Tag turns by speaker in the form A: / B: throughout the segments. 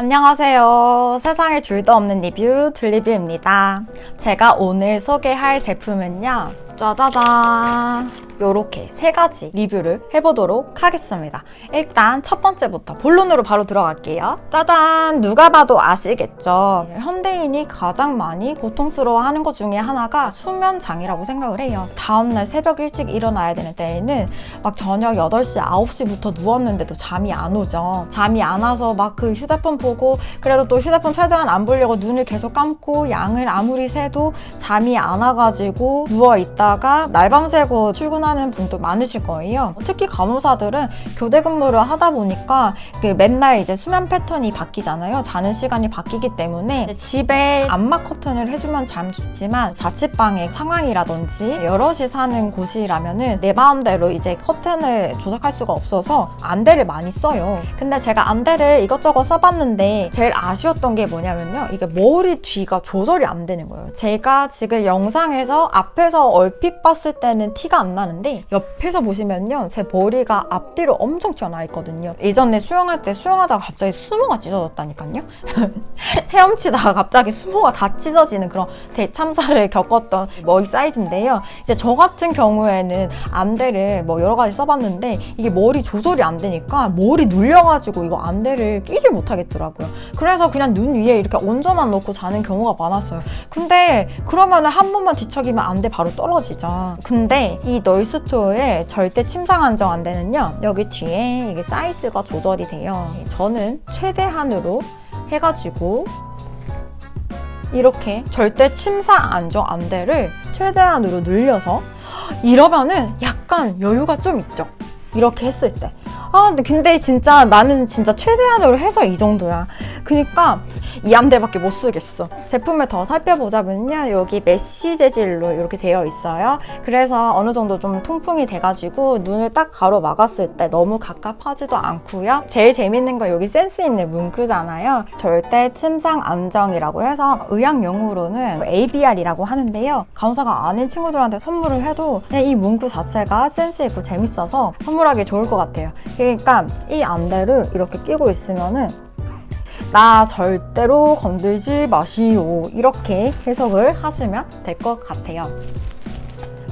A: 안녕하세요. 세상에 줄도 없는 리뷰 둘리뷰입니다. 제가 오늘 소개할 제품은요. 짜자잔. 요렇게 세 가지 리뷰를 해보도록 하겠습니다. 일단 첫 번째부터 본론으로 바로 들어갈게요. 짜잔! 누가 봐도 아시겠죠? 현대인이 가장 많이 고통스러워하는 것 중에 하나가 수면장애라고 생각을 해요. 다음날 새벽 일찍 일어나야 되는 때에는 막 저녁 8시, 9시부터 누웠는데도 잠이 안 오죠. 잠이 안 와서 막 그 휴대폰 보고 그래도 또 휴대폰 최대한 안 보려고 눈을 계속 감고 양을 아무리 세도 잠이 안 와가지고 누워 있다가 날밤 새고 출근하 는 분도 많으실 거예요. 특히 간호사들은 교대 근무를 하다 보니까 그 맨날 이제 수면 패턴이 바뀌잖아요. 자는 시간이 바뀌기 때문에 집에 암막 커튼을 해주면 참 좋지만 자취방의 상황이라든지 여럿이 사는 곳이라면은 내 마음대로 이제 커튼을 조작할 수가 없어서 안대를 많이 써요. 근데 제가 안대를 이것저것 써봤는데 제일 아쉬웠던 게 뭐냐면요. 이게 머리 뒤가 조절이 안 되는 거예요. 제가 지금 영상에서 앞에서 얼핏 봤을 때는 티가 안 나는데 옆에서 보시면요. 제 머리가 앞뒤로 엄청 튀어나와 있거든요. 예전에 수영할 때 수영하다가 갑자기 수모가 찢어졌다니까요. 헤엄치다가 갑자기 수모가 다 찢어지는 그런 대참사를 겪었던 머리 사이즈인데요. 이제 저 같은 경우에는 안대를 뭐 여러 가지 써봤는데 이게 머리 조절이 안 되니까 머리 눌려가지고 이거 안대를 끼질 못하겠더라고요. 그래서 그냥 눈 위에 이렇게 얹어만 놓고 자는 경우가 많았어요. 근데 그러면은 한 번만 뒤척이면 안대 바로 떨어지죠. 근데 이 널 스토어의 절대 침상 안정 안대는요. 여기 뒤에 이게 사이즈가 조절이 돼요. 저는 최대한으로 해가지고 이렇게 절대 침상 안정 안대를 최대한으로 늘려서 이러면은 약간 여유가 좀 있죠. 이렇게 했을 때. 아, 근데, 진짜 나는 진짜 최대한으로 해서 이 정도야. 그니까 이 안대밖에 못 쓰겠어. 제품을 더 살펴보자면요. 여기 메쉬 재질로 이렇게 되어 있어요. 그래서 어느 정도 좀 통풍이 돼가지고 눈을 딱 가로 막았을 때 너무 갑갑하지도 않고요. 제일 재밌는 건 여기 센스 있는 문구잖아요. 절대 침상 안정이라고 해서 의학 용어로는 ABR이라고 하는데요. 간호사가 아닌 친구들한테 선물을 해도 이 문구 자체가 센스 있고 재밌어서 선물하기 좋을 것 같아요. 그러니까 이 안대를 이렇게 끼고 있으면은 나 절대로 건들지 마시오. 이렇게 해석을 하시면 될 것 같아요.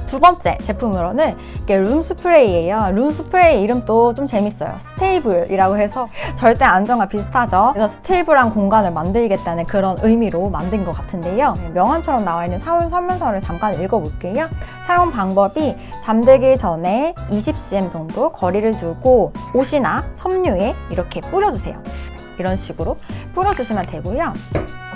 A: 두 번째 제품으로는 이게 룸 스프레이예요. 룸 스프레이 이름도 좀 재밌어요. 스테이블이라고 해서 절대 안정과 비슷하죠. 그래서 스테이블한 공간을 만들겠다는 그런 의미로 만든 것 같은데요. 명함처럼 나와 있는 사용 설명서를 잠깐 읽어볼게요. 사용 방법이 잠들기 전에 20cm 정도 거리를 두고 옷이나 섬유에 이렇게 뿌려주세요. 이런 식으로 뿌려주시면 되고요.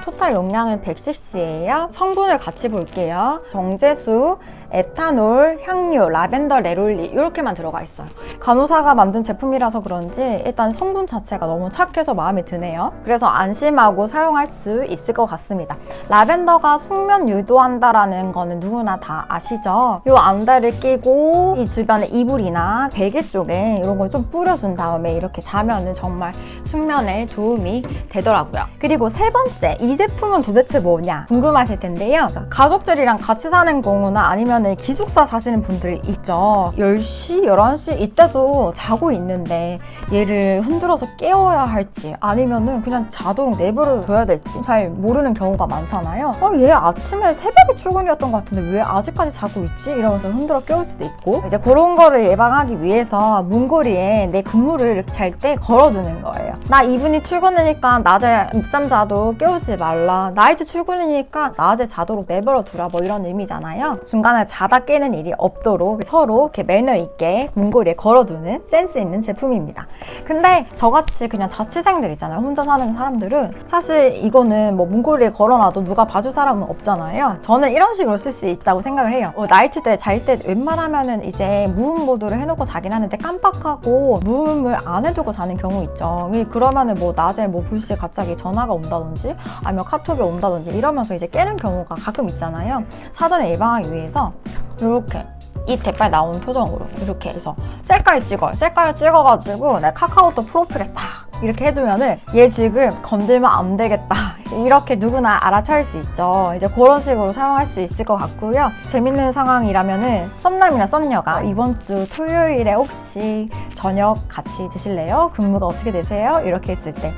A: 토탈 용량은 100cc예요. 성분을 같이 볼게요. 정제수, 에탄올, 향료, 라벤더, 레롤리 이렇게만 들어가 있어요. 간호사가 만든 제품이라서 그런지 일단 성분 자체가 너무 착해서 마음에 드네요. 그래서 안심하고 사용할 수 있을 것 같습니다. 라벤더가 숙면 유도한다라는 거는 누구나 다 아시죠? 이 안대를 끼고 이 주변에 이불이나 베개 쪽에 이런 걸 좀 뿌려준 다음에 이렇게 자면은 정말 숙면에 도움이 되더라고요. 그리고 세 번째, 이 제품은 도대체 뭐냐 궁금하실 텐데요. 가족들이랑 같이 사는 경우나 아니면 기숙사 사시는 분들이 있죠. 10시, 11시 이때 도 자고 있는데 얘를 흔들어서 깨워야 할지 아니면은 그냥 자도록 내버려 둬야 될지 잘 모르는 경우가 많잖아요. 어, 얘 아침에 새벽에 출근이었던 것 같은데 왜 아직까지 자고 있지? 이러면서 흔들어 깨울 수도 있고 이제 그런 거를 예방하기 위해서 문고리에 내 근무를 잘 때 걸어두는 거예요. 나 이분이 출근이니까 낮에 늦잠 자도 깨우지 말라. 나이트 출근이니까 낮에 자도록 내버려 두라. 뭐 이런 의미잖아요. 중간에 자다 깨는 일이 없도록 서로 이렇게 매너 있게 문고리에 걸어 두는 센스 있는 제품입니다. 근데 저같이 그냥 자취생들 있잖아요. 혼자 사는 사람들은 사실 이거는 뭐 문고리에 걸어놔도 누가 봐줄 사람은 없잖아요. 저는 이런 식으로 쓸 수 있다고 생각을 해요. 어, 나이트 때 잘 때 웬만하면은 이제 무음 모드를 해놓고 자긴 하는데 깜빡하고 무음을 안 해두고 자는 경우 있죠. 그러면은 뭐 낮에 뭐 불시에 갑자기 전화가 온다든지 아니면 카톡이 온다든지 이러면서 이제 깨는 경우가 가끔 있잖아요. 사전에 예방하기 위해서 이렇게 이 대빨 나오는 표정으로 이렇게 해서 셀카를 찍어요. 셀카를 찍어가지고 내 카카오톡 프로필에 탁 이렇게 해두면은 얘 지금 건들면 안 되겠다. 이렇게 누구나 알아차릴 수 있죠. 이제 그런 식으로 사용할 수 있을 것 같고요. 재밌는 상황이라면은 썸남이나 썸녀가 이번 주 토요일에 혹시 저녁 같이 드실래요? 근무가 어떻게 되세요? 이렇게 했을 때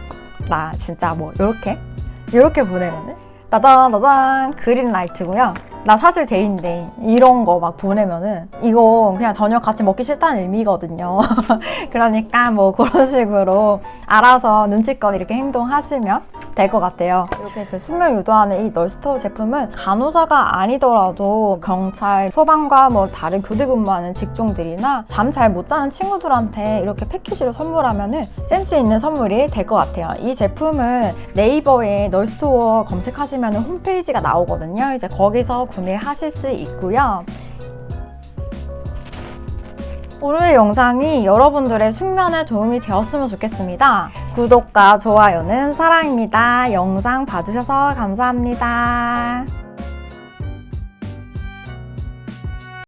A: 나 진짜 뭐 요렇게 요렇게 보내면은 따다다단 그린 라이트고요. 나 사실 데이인데 이런 거 막 보내면은 이거 그냥 저녁 같이 먹기 싫다는 의미거든요. 그러니까 뭐 그런 식으로 알아서 눈치껏 이렇게 행동하시면 될 것 같아요. 이렇게 그 수면 유도하는 이 널스토어 제품은 간호사가 아니더라도 경찰, 소방과 뭐 다른 교대 근무하는 직종들이나 잠 잘 못 자는 친구들한테 이렇게 패키지로 선물하면은 센스 있는 선물이 될 것 같아요. 이 제품은 네이버에 널스토어 검색하시면 홈페이지가 나오거든요. 이제 거기서 구매하실 수 있고요. 오늘의 영상이 여러분들의 숙면에 도움이 되었으면 좋겠습니다. 구독과 좋아요는 사랑입니다. 영상 봐주셔서 감사합니다.